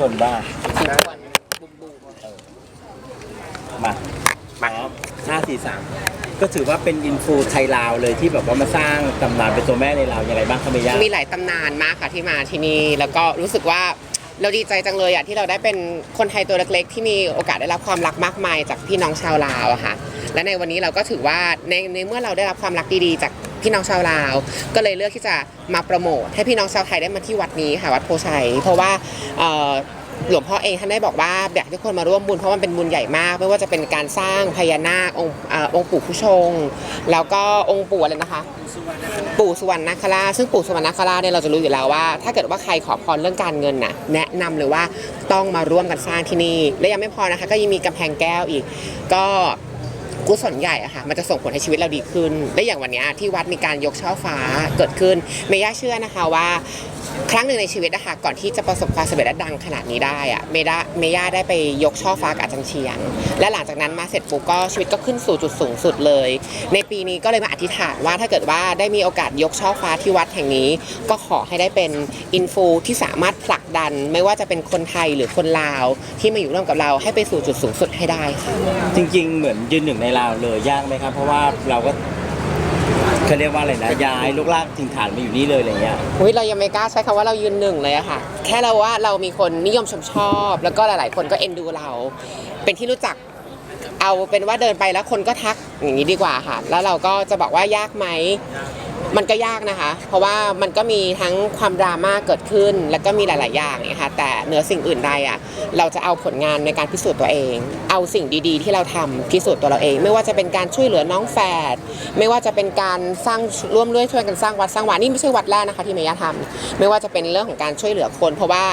ชนบ้างทิ้งทวนบุมบูมมามาห้าสี่สามก็ถือว่าเป็นอินฟูไทยลาวเลยที่แบบว่ามาสร้างตำนานเป็นตัวแม่ในลาวยังไงบ้างคะเมย่ามีหลายตำนานมากค่ะที่มาที่นี่แล้วก็รู้สึกว่าเราดีใจจังเลยอะที่เราได้เป็นคนไทยตัวเล็กๆ ที่มีโอกาสได้รับความรักมากมายจากพี่น้องชาวลาวอะค่ะและในวันนี้เราก็ถือว่าในในเมื่อเราได้รับความรักดีๆ จาก พี่น้องชาวลาว ก็เลยเลือกที่จะมาโปรโมทให้พี่น้องชาวไทยได้มาที่วัดนี้ค่ะวัดโพชัย เพราะว่าหลวงพ่อเองท่านได้บอกว่าอยากให้ทุกคนมาร่วมบุญเพราะมันเป็นบุญใหญ่มาก ไม่ว่าจะเป็นการสร้างพญานาคองค์องค์ปู่ผู้ชง แล้วก็องค์ปู่อะไรนะคะ ปู่สุวรรณนาคราชซึ่งปู่สุวรรณนาคราชเนี่ยเราจะรู้อยู่แล้วว่า ถ้าเกิดว่าใครขอพรเรื่องการเงินน่ะแนะนำเลยว่าต้องมาร่วมกันสร้างที่นี่ และยังไม่พอนะคะ ก็ยังมีกำแพงแก้วอีก ก็ กุศลใหญ่อะค่ะมันจะส่งผลให้ชีวิตเราดีขึ้นและอย่างวันเนี้ยที่วัดมีการยกช่อฟ้าเกิดขึ้นเมย่าเชื่อนะคะว่า ครั้งหนึ่งในชีวิตนะคะก่อนที่จะประสบความสำเร็จและดังขนาดนี้ได้อะเมด้าเมย่าได้ไปยกช่อฟ้ากับอาจารย์เชียง และหลังจากนั้นมาเสร็จปุ๊บก็ชีวิตก็ขึ้นสู่จุดสูงสุดเลย ในปีนี้ก็เลยมาอธิษฐานว่าถ้าเกิดว่าได้มีโอกาสยกช่อฟ้าที่วัดแห่งนี้ ก็ขอให้ได้เป็นอินฟูที่สามารถผลักดัน ไม่ว่าจะเป็นคนไทยหรือคนลาว ที่มาอยู่ร่วมกับเราให้ไปสู่จุดสูงสุดให้ได้ค่ะจริง ๆ เหมือนยืนหนึ่งในลาวเลยยากไหมครับ เพราะว่าเราก็ เขาเรียกว่าอะไรนะย้ายลูกลากถิ่นฐานมาอยู่นี่เลยอะไรเงี้ย อุ้ยเรายังไม่กล้าใช้คำว่าเรายืนหนึ่งเลยอะค่ะ แค่เราว่าเรามีคนนิยมชมชอบ แล้วก็หลาย ๆ คนก็เอ็นดูเรา เป็นที่รู้จักเอาเป็นว่าเดินไปแล้วคนก็ทักอย่างนี้ดีกว่าค่ะ แล้วเราก็จะบอกว่ายากไหม มันก็ยากนะคะ เพราะว่ามันก็มีทั้งความดราม่าเกิดขึ้น แล้วก็มีหลาย ๆ อย่างนะคะแต่เหนือสิ่งอื่นใดอะเราจะเอาผลงานในการพิสูจน์ตัวเอง เอาสิ่งดี ๆ ที่เราทำพิสูจน์ตัวเราเอง ไม่ว่าจะเป็นการช่วยเหลือน้องแฝดไม่ว่าจะเป็นการสร้างร่วมด้วยช่วยกันสร้างวัดสร้างวานี่ไม่ใช่วัดแรกนะคะที่เมย่าทำไม่ว่าจะเป็นเรื่องของการช่วยเหลือคน เพราะว่า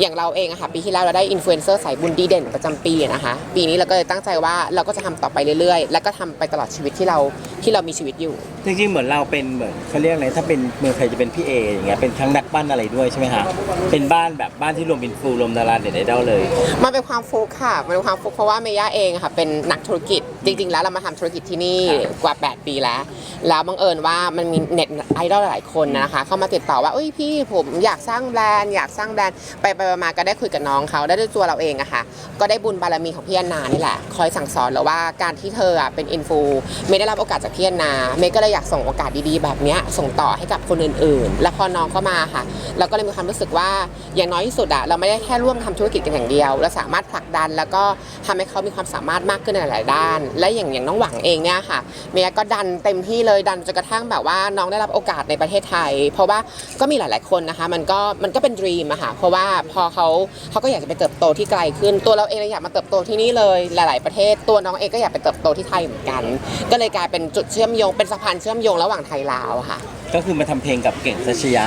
อย่างเราเองอะค่ะปีที่แล้วเราได้อินฟลูเอนเซอร์สายบุญดีเด่นประจำปีอะนะคะ ปีนี้เราก็เลยตั้งใจว่าเราก็จะทำต่อไปเรื่อยๆ แล้วก็ทำไปตลอดชีวิตที่เราที่เรามีชีวิตอยู่ จริงๆ เหมือนเราเป็นเหมือนเขาเรียกอะไรถ้าเป็นเมืองไทยจะเป็นพี่เออย่างเงี้ยเป็นทั้งนักปั้นอะไรด้วยใช่ไหมคะเป็นบ้านแบบบ้านที่รวมอินฟูรวมดาราเด็ดไอดอลเลยมันเป็นความฟุกค่ะมันเป็นความฟุกเพราะว่าเมย่าเองอะค่ะเป็นนักธุรกิจ จริง ๆ แล้วเรามาทำธุรกิจที่นี่กว่า 8 ปีแล้ว แล้วบังเอิญว่ามันมีเน็ตไอดอลหลายคนนะคะเข้ามาติดต่อว่าเอ้ยพี่ผมอยากสร้างแบรนด์อยากสร้างแบรนด์ไปไปมาก็ได้คุยกับน้องเขาได้ด้วยตัวเราเองอะค่ะ ก็ได้บุญบารมีของพี่แอนนานี่แหละ คอยสั่งสอนเราว่าการที่เธออะเป็นอินฟูเมย์ได้รับโอกาสจากพี่แอนนาเมย์ก็เลยอยากส่งโอกาสดีๆ แบบเนี้ยส่งต่อให้กับคนอื่นๆ แล้วพอน้องเข้ามาค่ะ เราก็เลยมีความรู้สึกว่าอย่างน้อยที่สุดอะเราไม่ได้แค่ร่วมทำธุรกิจกันอย่างเดียวเราสามารถผลักดัน แล้วก็ทำให้เขามีความสามารถมากขึ้นในหลายๆด้าน และอย่างอย่างน้องหวังเองเนี่ยค่ะ เมย์ก็ดันเต็มที่เลยดันจนกระทั่งแบบว่าน้องได้รับโอกาสในประเทศไทย เพราะว่าก็มีหลาย ๆคนนะคะ มันก็มันก็เป็นดรีมอะค่ะเพราะว่าพอเขาเขาก็อยากจะไปเติบโตที่ไกลขึ้น ตัวเราเองเราอยากมาเติบโตที่นี่เลยหลาย ๆ ประเทศ ตัวน้องเองก็อยากไปเติบโตที่ไทยเหมือนกัน ก็เลยกลายเป็นจุดเชื่อมโยงเป็นสะพานเชื่อมโยงระหว่างไทยลาวอะค่ะ ก็คือมาทำเพลงกับเก่งทัชยะ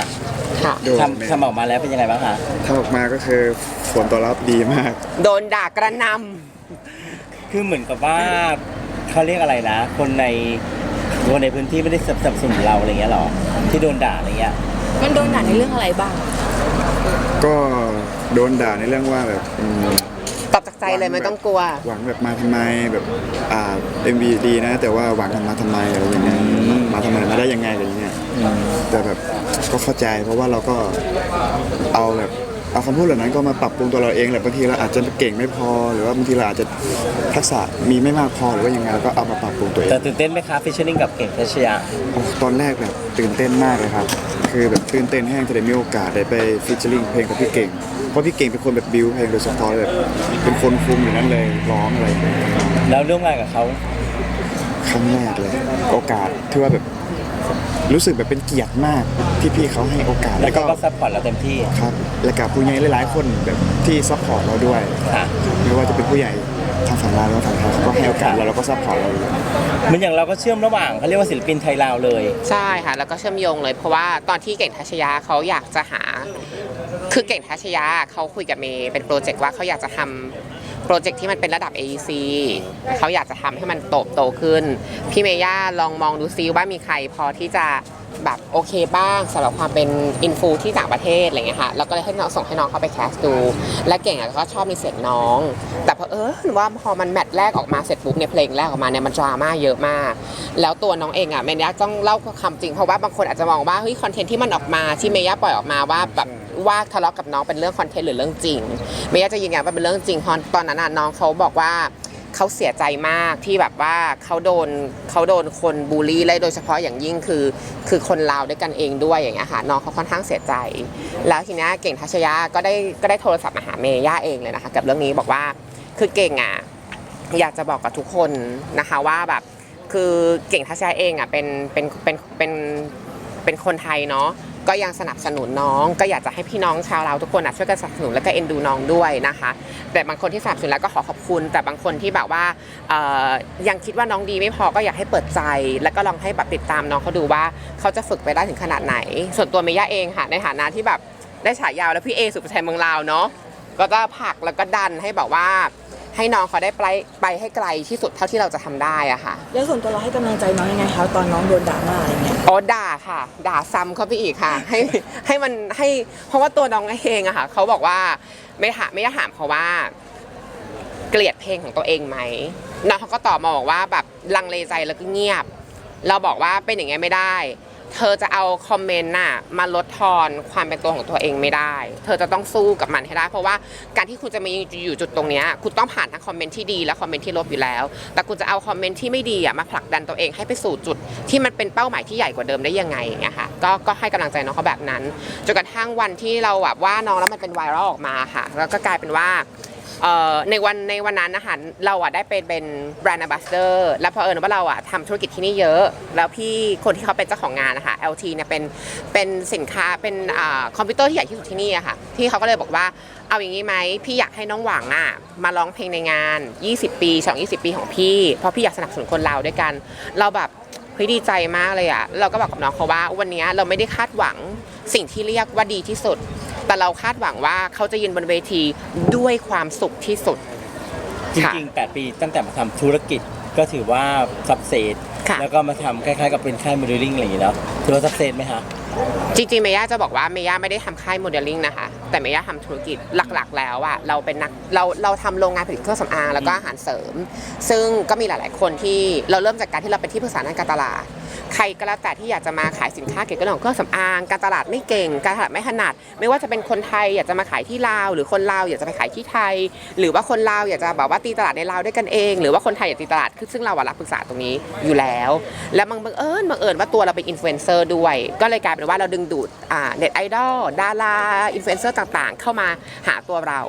ค่ะ โดนทำทำออกมาแล้วเป็นยังไงบ้างคะทำออกมาก็คือผลตอบรับดีมาก โดนด่ากระหนคือเหมือนกับว่าเขาเรียกอะไรนะ คนในคนในพื้นที่ไม่ได้สนับสนุนเราอะไรเงี้ยหรอที่โดนด่าอะไรเงี้ย มันโดนด่าในเรื่องอะไรบ้าง ก็โดนด่าในเรื่องว่าแบบอืมำตอบจากใจเลยไม่ต้องกลัว หวังแบบมาทำไมแบบอ่า MV ดีนะ แต่ว่าหวังกันมาทำไมอะไรอย่างเงี้ยมาทำไมมาได้ยังไงอะไรอย่างเงี้ยแต่แบบก็เข้าใจเพราะว่าเราก็เอาแบบเอาคำพูดเหล่านั้นก็มาปรับปรุงตัวเราเองแหละบางทีเราอาจจะเก่งไม่พอ หรือว่าบางทีเราอาจจะทักษะมีไม่มากพอหรือว่ายังไงเราก็เอามาปรับปรุงตัวเอง แต่ตื่นเต้นไหมคะฟิชเชอร์ลิงกับเก่งทัชยะโอ้ตอนแรกแบบตื่นเต้นมากเลยครับ คือแบบตื่นเต้นแห้งจะได้มีโอกาสได้ไปฟีเจอริงเพลงกับพี่เก่ง เพราะพี่เก่งเป็นคนแบบบิวเพลงโดยเฉพาะเลยแบบเป็นคนคุมอยู่นั้นเลยร้องอะไรอย่างเงี้ยแล้วร่วมงานกับเขาครั้งแรกเลย โอกาสที่ว่าแบบรู้สึกแบบเป็นเกียรติมากที่พี่เขาให้โอกาสแล้แล้ววก็ก็ซัพพอร์ตเราเต็มที่ครับและกับผู้ใหญ่หลายๆคนแบบที่ซัพพอร์ตเราด้วยค่ะไม่ว่าจะเป็นผู้ใหญ่ทางฝั่งลาวหรือว่าฝั่งไทยเขาก็ให้โอกาสเราแล้วก็ซัพพอร์ตเราอยู่เหมันอย่างเราก็เชื่อมระหว่างเขาเรียกว่าศิลปินไทยลาวเลย ใช่ค่ะ แล้วก็เชื่อมโยงเลย เพราะว่าตอนที่เก่งทัชยาเขาอยากจะหา คือเก่งทัชยาเขาคุยกับเมย์เป็นโปรเจกต์ว่าเขาอยากจะทำโปรเจกต์ที่มันเป็นระดับ AEC เขาอยากจะทำให้มันโตโตขึ้น พี่เมย่าลองมองดูซิว่ามีใครพอที่จะ แบบโอเคบ้างสำหรับความเป็นอินฟูที่ต่างประเทศอะไรเงี้ยค่ะแล้วก็เลยให้น้องส่งให้น้องเขาไปแคสดู และเก่งอะก็ชอบในเสียงน้อง แต่พอเออว่าพอมันแมทแรกออกมาเสร็จปุ๊บเนี่ยเพลงแรกออกมาเนี่ยมันดราม่าเยอะมาก แล้วตัวน้องเองอะเมย่าต้องเล่าควาจริงเพราะว่าบางคนอาจจะมองว่าเฮ้ยคอนเทนต์ที่มันออกมาที่เมย่าปล่อยออกมาว่าแบบว่าทะเลาะกับน้องเป็นเรื่องคอนเทนต์หรือเรื่องจริงเมย่าจะยืนยันว่าเป็นเรื่องจริงตอนนั้นน้องเขาบอกว่า เขาเสียใจมากที่แบบว่าเขาโดนเขาโดนคนบูลลี่และโดยเฉพาะอย่างยิ่งคือ คือคนลาวด้วยกันเองด้วยอย่างเงี้ยค่ะน้องเขาค่อนข้างเสียใจ แล้วทีเนี้ยเก่งทัชยะก็ได้ก็ได้โทรศัพท์มาหาเมย่าเองเลยนะคะ กับเรื่องนี้บอกว่าคือเก่งอะอยากจะบอกกับทุกคนนะคะว่าแบบคือเก่งทัชยะเองอะเป็นเป็นเป็นเป็นเป็นคนไทยเนาะ ก็ยังสนับสนุนน้อง ก็อยากจะให้พี่น้องชาวเราทุกคนอะช่วยกันสนับสนุนแล้วก็เอ็นดูน้องด้วยนะคะ แต่บางคนที่สนับสนุนแล้วก็ขอขอบคุณ แต่บางคนที่แบบว่ายังคิดว่าน้องดีไม่พอก็อยากให้เปิดใจ แล้วก็ลองให้แบบติดตามน้องเขาดูว่าเขาจะฝึกไปได้ถึงขนาดไหน ส่วนตัวเมย่าเองค่ะในฐานะที่แบบได้ฉายาแล้วพี่เอสุภชัยเมืองลาวเนาะก็จะผลักแล้วก็ดันให้แบบว่า ให้น้องเขาได้ไปไปให้ไกลที่สุดเท่าที่เราจะทำได้อะค่ะ แล้วส่วนตัวเราให้กำลังใจน้องยังไงคะตอนน้องโดนด่ามาอะไรเงี้ย อ๋อด่าค่ะ ด่าซ้ำเขาไปอีกค่ะ ให้ให้มันให้เพราะว่าตัวน้องเองอะค่ะเขาบอกว่าไม่ถามไม่ได้ถามเขาว่า เกลียดเพลงของตัวเองไหมน้องเขาก็ตอบมาบอกว่าแบบลังเลใจแล้วก็เงียบ เราบอกว่าเป็นอย่างเงี้ยไม่ได้ เธอจะเอาคอมเมนต์น่ะมาลดทอนความเป็นตัวของตัวเองไม่ได้ เธอจะต้องสู้กับมันให้ได้ เพราะว่าการที่คุณจะมาอยู่จุดตรงนี้คุณต้องผ่านทั้งคอมเมนต์ที่ดีและคอมเมนต์ที่ลบอยู่แล้ว แต่คุณจะเอาคอมเมนต์ที่ไม่ดีอะมาผลักดันตัวเองให้ไปสู่จุด ที่มันเป็นเป้าหมายที่ใหญ่กว่าเดิมได้ยังไงอย่างเงี้ยค่ะก็ก็ให้กำลังใจน้องเขาแบบนั้นจนกระทั่งวันที่เราแบบว่าน้องแล้วมันเป็นไวรัลออกมาค่ะ แล้วก็กลายเป็นว่า ในวันในวันนั้นนะคะเราอะได้เป็นเป็นแบรนด์ a m b a s s a d o r แล้วพอเผอิญว่าเราอะทำธุรกิจที่นี่เยอะ แล้วพี่คนที่เขาเป็นเจ้าของงานนะคะ LT เนี่ยเป็นเป็นสินค้าเป็นอคอมพิวเตอร์ที่ใหญ่ที่สุดที่นี่อะค่ะพี่เขาก็เลยบอกว่าเอาอย่างนี้ไหมพี่อยากให้น้องหวังอะมาร้องเพลงในงาน 20 ปีช่อง20 ปีของพี่ เพราะพี่อยากสนับสนุนคนเราด้วยกัน เราแบบเฮ้ยดีใจมากเลยอะเราก็บอกกับน้องเขาว่า วันนี้เราไม่ได้คาดหวังสิ่งที่เรียกว่าดีที่สุด แต่เราคาดหวังว่าเขาจะยืนบนเวทีด้วยความสุขที่สุด จริงๆ 8 ปีตั้งแต่มาทำธุรกิจก็ถือว่าสับเซตค่ะแล้วก็มาทำคล้ายๆ กับเป็นค่ายโมเดลลิ่งอะไรอย่างเงี้ยเนาะถือว่าสับเซตไหมคะจริงๆ เมย่าจะบอกว่าเมย่าไม่ได้ทำค่ายโมเดลลิ่งนะคะ แต่เมย่าทำธุรกิจหลักๆ แล้วอะเราเป็นนักเราเราทำโรงงานผลิตเครื่องสำอางแล้วก็อาหารเสริม ซึ่งก็มีหลายๆ คนที่เราเริ่มจากการที่เราเป็นที่ปรึกษาด้านการตลาด ใครก็แล้วแต่ที่อยากจะมาขายสินค้าเกี่ยวกับเรื่องของเครื่องสำอาง การตลาดไม่เก่ง การตลาดไม่ถนัด ไม่ว่าจะเป็นคนไทยอยากจะมาขายที่ลาว หรือคนลาวอยากจะไปขายที่ไทย หรือว่าคนลาวอยากจะแบบว่าตีตลาดในลาวด้วยกันเอง หรือว่าคนไทยอยากตีตลาดคือซึ่งเราอะรับปรึกษาตรงนี้อยู่แล้ว แล้วบังเอิญบังเอิญว่าตัวเราเป็นอินฟลูเอนเซอร์ด้วย ก็เลยกลายเป็นว่าเราดึงดูดเน็ตไอดอลดาราอินฟลูเอนเซอร์ต่างๆ เข้ามาหาตัวเรา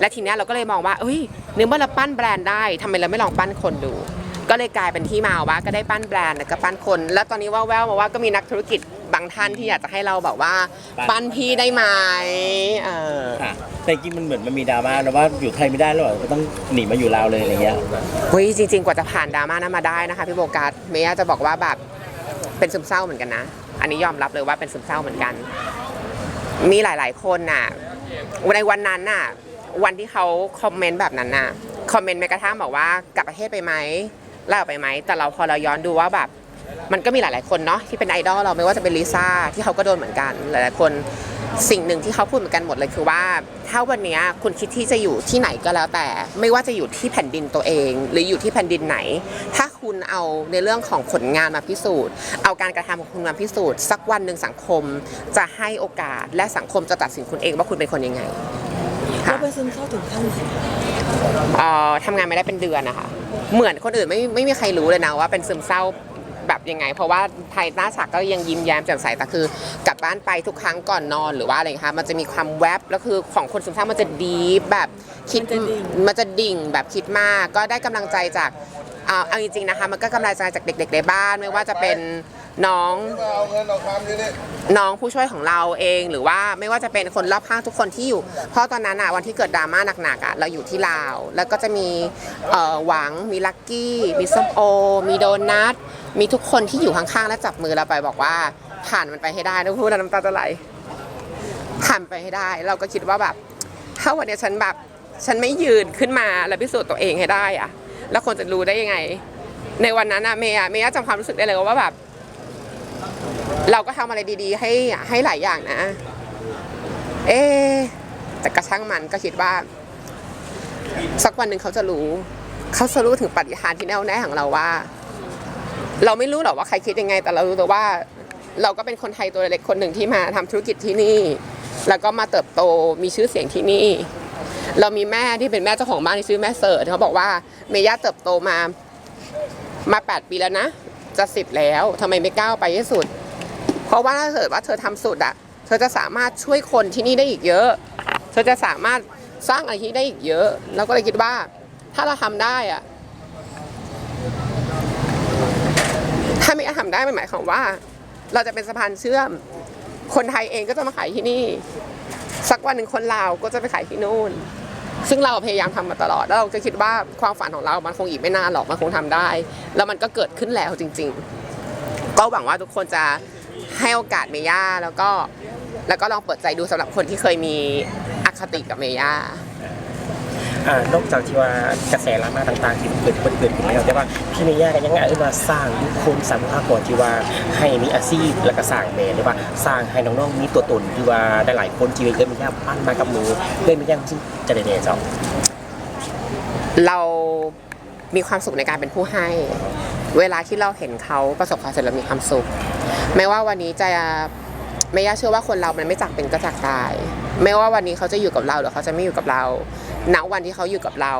และทีเนี้ยเราก็เลยมองว่าเอ้ยเนื่อเมื่อเราปั้นแบรนด์ได้ทำไมเราไม่ลองปั้นคนดู ก็เลยกลายเป็นที่มาว่าก็ได้ปั้นแบรนด์แล้วก็ปั้นคน แล้วตอนนี้ว่าแววมาว่าก็มีนักธุรกิจบางท่านที่อยากจะให้เราแบบว่า ปั้นพี่ได้ไหมเออค่ะแต่จริงๆมันเหมือนมันมีดราม่านะว่าอยู่ไทยไม่ได้หรอกก็ต้องหนีมาอยู่ลาวเลยอะไรเงี้ยเฮ้ยจริง ๆ กว่าจะผ่านดราม่านั้นมาได้นะคะพี่โบกัสเมย่าจะบอกว่าแบบเป็นซึมเศร้าเหมือนกันนะ อันนี้ยอมรับเลยว่าเป็นซึมเศร้าเหมือนกัน มีหลาย ๆ คนน่ะในวันนั้นน่ะ วันที่เขาคอมเมนต์แบบนั้นน่ะ คอมเมนต์แม้กระทั่งบอกว่ากลับประเทศไปไหมเล่าไปไหม แต่เราพอเราย้อนดูว่าแบบมันก็มีหลาย ๆ คนเนาะที่เป็นไอดอลเราไม่ว่าจะเป็นลิซ่าที่เขาก็โดนเหมือนกัน หลาย ๆ คนสิ่งหนึ่งที่เขาพูดเหมือนกันหมดเลยคือว่า ถ้าวันเนี้ยคุณคิดที่จะอยู่ที่ไหนก็แล้วแต่ ไม่ว่าจะอยู่ที่แผ่นดินตัวเอง หรืออยู่ที่แผ่นดินไหน ถ้าคุณเอาในเรื่องของผลงานมาพิสูจน์ เอาการกระทำของคุณมาพิสูจน์ สักวันหนึ่งสังคมจะให้โอกาส และสังคมจะตัดสินคุณเองว่าคุณเป็นคนยังไงแล้ค่ะวเป็นซึมเศร้าถึงขั้นไหนเอ่อทำงานไม่ได้เป็นเดือนนะคะ เหมือนคนอื่นไม่ไม่มีใครรู้เลยนะว่าเป็นซึมเศร้าแบบยังไง เพราะว่าไทยหน้าฉากก็ยังยิ้มแย้มแจ่มใสแต่คือกลับบ้านไปทุกครั้งก่อนนอนหรือว่าอะไรคะมันจะมีความแวบแล้วคือของคนซึมเศร้ามันจะดีฟแบบคิดมันจะดิ่งแบบคิดมากก็ได้กำลังใจจากอ่าเอาจริงๆนะคะมันก็กำลังใจจากเด็ก ๆ ในบ้านไม่ว่าจะเป็น น้องเอาเงินเอาความนี่นี่น้องผู้ช่วยของเราเอง หรือว่าไม่ว่าจะเป็นคนรอบข้างทุกคนที่อยู่ เพราะตอนนั้นอะวันที่เกิดดราม่าหนักๆอะเราอยู่ที่ลาว แล้วก็จะมีเอ่อหวังมีลักกี้ มีส้มโอ มีโดนัทมีทุกคนที่อยู่ข้างๆ และจับมือเราไปบอกว่าผ่านมันไปให้ได้นะพูดแล้วน้ำตาจะไหลผ่านไปให้ได้ เราก็คิดว่าแบบถ้าวันเนี้ยฉันแบบฉันไม่ยืนขึ้นมาและพิสูจน์ตัวเองให้ได้อะแล้วคนจะรู้ได้ยังไง ในวันนั้นอะเมย์อะเมย์จำความรู้สึกได้เลยว่าแบบ เราก็ทำอะไรดีๆ ให้ให้หลายอย่างนะ เอ๊แต่กระช่างมันก็คิดว่า สักวันหนึ่งเขาจะรู้ เขาจะรู้ถึงปฏิหารที่แน่วแน่ของเราว่า เราไม่รู้หรอกว่าใครคิดยังไง แต่เรารู้แต่ว่า เราก็เป็นคนไทยตัวเล็กคนหนึ่งที่มาทำธุรกิจที่นี่ แล้วก็มาเติบโตมีชื่อเสียงที่นี่ เรามีแม่ที่เป็นแม่เจ้าของบ้านที่ชื่อแม่เสิร์ชเขาบอกว่าเมย่าเติบโตมามา 8 ปีแล้วนะ จะสิบแล้วทำไมไม่ก้าวไปให้สุด เพราะว่าถ้าเกิดว่าเธอทำสุดอะเธอจะสามารถช่วยคนที่นี่ได้อีกเยอะ เธอจะสามารถสร้างอะไรที่ได้อีกเยอะ แล้วก็เลยคิดว่า ถ้าเราทำได้อะถ้าไม่ทำได้มันหมายความว่า เราจะเป็นสะพานเชื่อม คนไทยเองก็จะมาขายที่นี่ สักวันหนึ่งคนลาวก็จะไปขายที่นู่น ซึ่งเราพยายามทำมาตลอด แล้วเราก็คิดว่าความฝันของเรา มันคงอีกไม่นานหรอก มันคงทำได้ แล้วมันก็เกิดขึ้นแล้วจริง ๆ ก็หวังว่าทุกคนจะ ให้โอกาสเมย่าแล้วก็แล้วก็ลองเปิดใจดูสำหรับคนที่เคยมีอคติกับเมย่าอ่านอกจากที่ว่ากระแสดราม่าต่างๆ ที่เกิดเกิดเกิดขึ้นแล้วแต่ว่าพี่เมย่าก็ยังไงเออมาสร้างยุคคนสร้างภาพก่อนที่ว่าให้มีอาชีพแล้วก็สร้างแบรนด์หรือว่าสร้างให้น้องๆมีตัวตนที่ว่าได้หลายคนที่เอ้ยเมย่าปั้นมากับมือเอ้ยเมย่าซึ่งจะได้เนี่ยเจ้าเรามีความสุขในการเป็นผู้ให้ เวลาที่เราเห็นเขาประสบความสำเร็จเรามีความสุข ไม่ว่าวันนี้จะไม่ย่าเชื่อว่าคนเรามันไม่จากเป็นก็จากตาย ไม่ว่าวันนี้เขาจะอยู่กับเราหรือเขาจะไม่อยู่กับเราณวันที่เขาอยู่กับเรา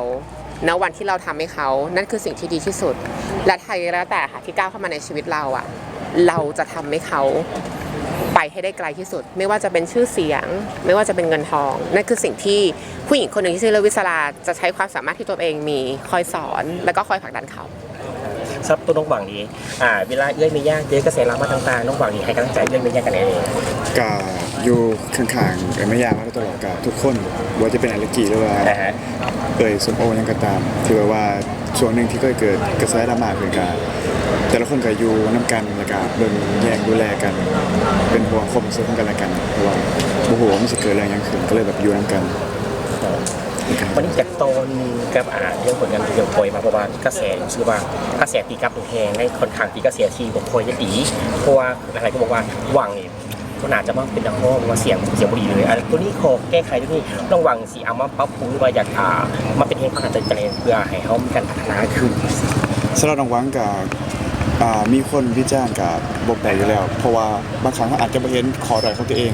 ณวันที่เราทำให้เขา นั่นคือสิ่งที่ดีที่สุด และใครก็แล้วแต่ค่ะที่ก้าวเข้ามาในชีวิตเราอะเราจะทำให้เขาไปให้ได้ไกลที่สุด ไม่ว่าจะเป็นชื่อเสียง ไม่ว่าจะเป็นเงินทอง นั่นคือสิ่งที่ผู้หญิงคนหนึ่งที่ชื่อเลวิสลาจะใช้ความสามารถที่ตัวเองมีคอยสอน แล้วก็คอยผลักดันเขา สำหรับตัวน้องหวังนี้อ่าเวลาเอ้ยเมย่าเจอกระแสดราม่าต่างๆน้องหวังนี้ให้กำลังใจเอ้ยเมย่ากันเองก็อยู่ข้างๆเอ้ยไม่ยากมาตลอดกับทุกคนว่าจะเป็นอาริกิหรือว่านะฮะเอ่ยสมโอยังก็ตามที่ว่าว่าช่วงหนึ่งที่เคยเกิดกระแสดราม่าขึ้นกันแต่ละคนก็อยู่น้ำกันแล้วก็เบิ่งแย่งดูแลกัน เป็นห่วงคมซึ่งกันและกันเพราะว่าโอ้โหมันจะเกิดอะไรอย่างขึ้นก็เลยแบบอยู่น้ำกัน วันนี้จากตอนกับอ่าเรื่องผลงานเดียวโพยมาเพราะว่ากระแสรู้สึกว่ากระแสตีกลับแหงในค่อนข้างตีกระแสทีผมโพยจะดีเพราะว่าหลายๆก็บอกว่าหวังนี่ก็น่าจะมาเป็นนักร้องว่าเสียงเสียงบุรีเลยอันตัวนี้ขอแก้ไขตัวนี้ต้องหวังสิเอามาปรับปรุงหรือว่าอยากอ่ามาเป็นเพลงพัฒนาใจเพื่อให้เขามีการพัฒนาขึ้นสำหรับน้องหวังกับอ่ามีคนวิจารณ์กับบกแตกอยู่แล้ว เพราะว่าบางครั้งเขาอาจจะไม่เห็นขอด้อยของตัวเอง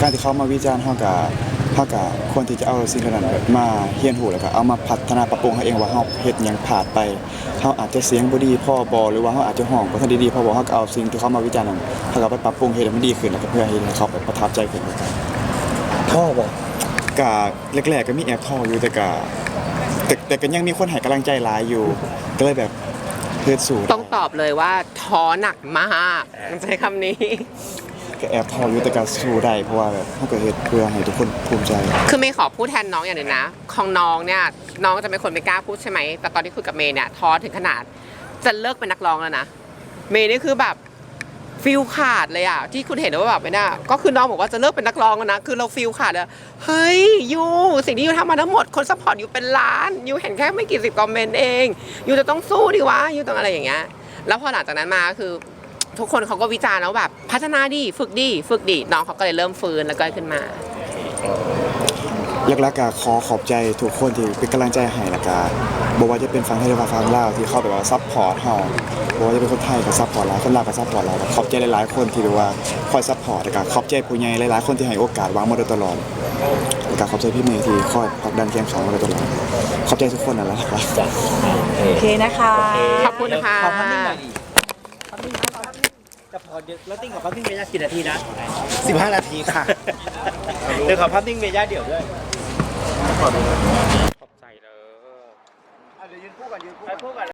การที่เขามาวิจารณ์เขากับ เขากับควรที่จะเอาสิ่งเหล่านั้นมาเฮียนหูแล้วก็เอามาพัฒนาปรับปรุงเขาเองว่าเขาเฮ็ดหยังผ่านไปเขาอาจจะเสียงบ่ดีพ่อบอหรือว่าเขาอาจจะห้องบ่ทันดีๆพ่อบอเขาก็เอาสิ่งที่เขามาวิจารณ์นั้นเขาก็ไปปรับปรุงเฮ็ดให้มันดีขึ้นแล้วก็เพื่อให้เขาแบบประทับใจขึ้นกันพ่อบอกะแรกๆก็มีแอบท้ออยู่แต่กะแต่แต่ก็ยังมีคนให้กำลังใจหลายอยู่ก็เลยแบบเพื่อสู้ได้ต้องตอบเลยว่าท้อหนักมากใช้คำนี้ ก็แอบท้ออยู่แต่ก็สู้ได้เพราะว่าแบบเขาก็เฮ็ดเพื่อให้ทุกคนภูมิใจ คือเมย์ขอพูดแทนน้องอย่างหนึ่งนะ ของน้องเนี่ยน้องจะเป็นคนไม่กล้าพูดใช่ไหม แต่ตอนที่คุยกับเมย์เนี่ยท้อถึงขนาดจะเลิกเป็นนักร้องแล้วนะ เมย์นี่คือแบบฟิลขาดเลยอะที่คุณเห็นว่าแบบไม่น่าก็คือน้องบอกว่าจะเลิกเป็นนักร้องแล้วนะคือเราฟิลขาดเลยเฮ้ยยูสิ่งที่ยูทำมาทั้งหมดคนสปอร์ตยูเป็นล้านยูเห็นแค่ไม่กี่สิบคอมเมนต์เองยูจะต้องสู้ดิวะยูต้องอะไรอย่างเงี้ยแล้วพอหลังจากนั้นมาคือ ทุกคนเขาก็วิจารณ์แล้วแบบ พัฒนาดีฝึกดีฝึกดีน้องเขาก็เลยเริ่มฟื้นแล้วก็ขึ้นมาหลักๆก็ขอขอบใจทุกคนที่เป็นกำลังใจให้และก็บ่ว่าจะเป็นฝั่งไทยหรือว่าฝั่งลาวที่เข้าแบบว่าซัพพอร์ตเฮาบ่ว่าจะเป็นคนไทยก็ซัพพอร์ตเราคนลาวก็ซัพพอร์ตเราก็ขอบใจหลายๆคนที่แบบว่าคอยซัพพอร์ตแล้วก็ขอบใจผู้ใหญ่หลายๆคนที่ให้โอกาสวางมาโดยตลอดแล้วก็ขอบใจพี่เมย์ที่คอยผลักดันเคียงข้างมาโดยตลอดขอบใจทุกคนนั่นแหละครับจ้ะโอเคนะคะขอบคุณค่ะขอ นิ่งจะพอเดี๋ยวแล้วติ้งขอพักนิ่งเมย่ากี่นาทีนะ 15 นาทีค่ะ เดี๋ยวขอพักนิ่งเมย่าเดี๋ยวด้วยขอบใจเลยเดี๋ยวยืนคู่กันยืนคู่กัน